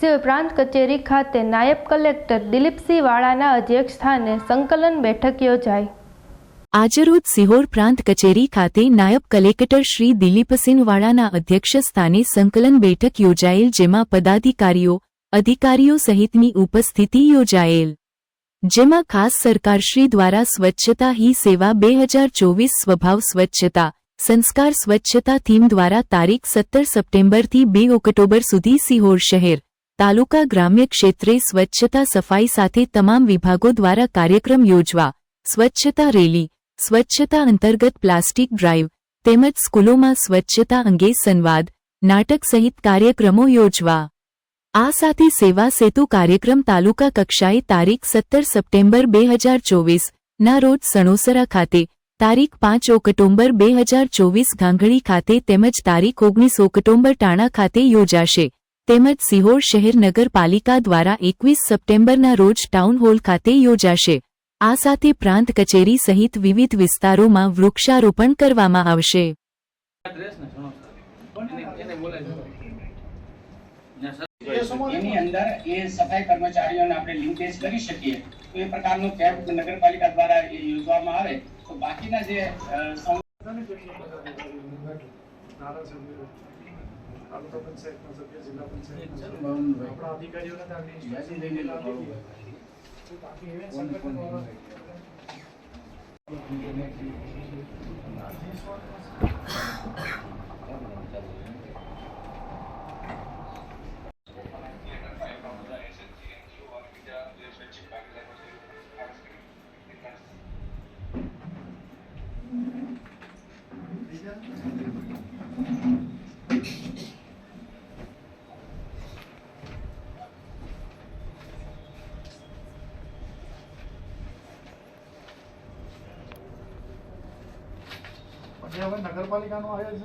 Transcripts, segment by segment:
સિવાય પ્રાંત કચેરી ખાતે નાયબ કલેક્ટર દિલીપસિંહ વાળાના અધ્યક્ષસ્થાને સંકલન બેઠક યોજાઈ. આજરોજ સિહોર પ્રાંત કચેરી ખાતે નાયબ કલેક્ટર શ્રી દિલીપસિંહ વાળાના અધ્યક્ષસ્થાને સંકલન બેઠક યોજાયેલ, જેમાં પદાધિકારીઓ, અધિકારીઓ સહિતની ઉપસ્થિતિ યોજાયેલ. જેમાં ખાસ સરકારશ્રી દ્વારા સ્વચ્છતા હી સેવા બે હજાર ચોવીસ સ્વભાવ સ્વચ્છતા, સંસ્કાર સ્વચ્છતા થીમ દ્વારા તારીખ સત્તર સપ્ટેમ્બરથી બે ઓક્ટોબર સુધી સિહોર શહેર તાલુકા ગ્રામ્ય ક્ષેત્રે સ્વચ્છતા સફાઈ સાથે તમામ વિભાગો દ્વારા કાર્યક્રમ યોજવા, સ્વચ્છતા રેલી, સ્વચ્છતા અંતર્ગત પ્લાસ્ટિક ડ્રાઇવ તેમજ સ્કૂલોમાં સ્વચ્છતા અંગે સંવાદ, નાટક સહિત કાર્યક્રમો યોજવા. આ સાથે સેવા સેતુ કાર્યક્રમ તાલુકા કક્ષાએ તારીખ સત્તર સપ્ટેમ્બર બે હજાર ચોવીસ, ના રોજ સણોસરા ખાતે, તારીખ પાંચ ઓક્ટોબર બે હજાર ચોવીસ ગાંગડી ખાતે તેમજ તારીખ ઓગણીસ ઓક્ટોબર ટાણા ખાતે યોજાશે. તેમજ સિહોર શહેર નગરપાલિકા દ્વારા એકવીસ સપ્ટેમ્બરના રોજ ટાઉન હોલ ખાતે યોજાશે. આ સાથે પ્રાંત કચેરી સહિત વિવિધ વિસ્તારોમાં વૃક્ષારોપણ કરવામાં આવશે. બાકીના જે તાલુકા પંચાયતના સભ્ય જિલ્લા પંચાયતના આપણા અધિકારીઓને બાકી event સંગઠન દ્વારા પછી હવે નગરપાલિકાનું આયોજન બે બે વાગ્યા સુધીમાં સત્તર તારીખ એક તારીખ સુધી જે સ્કૂલોમાં સ્પર્ધા થઈ ગઈ ફૂડ રિલેટેડ સ્પર્ધા થઈ વેસ્ટ ટુ આર્ટ સ્પર્ધા થઈ એ બધામાં જેને સારું પરફોર્મન્સ કરેલું હોય હવે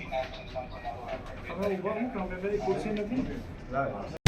ઇનામ સંસ્થાન સમારોહ આપણે બે હવે ઊભા હું તમે પેલી ખુરશી નથી?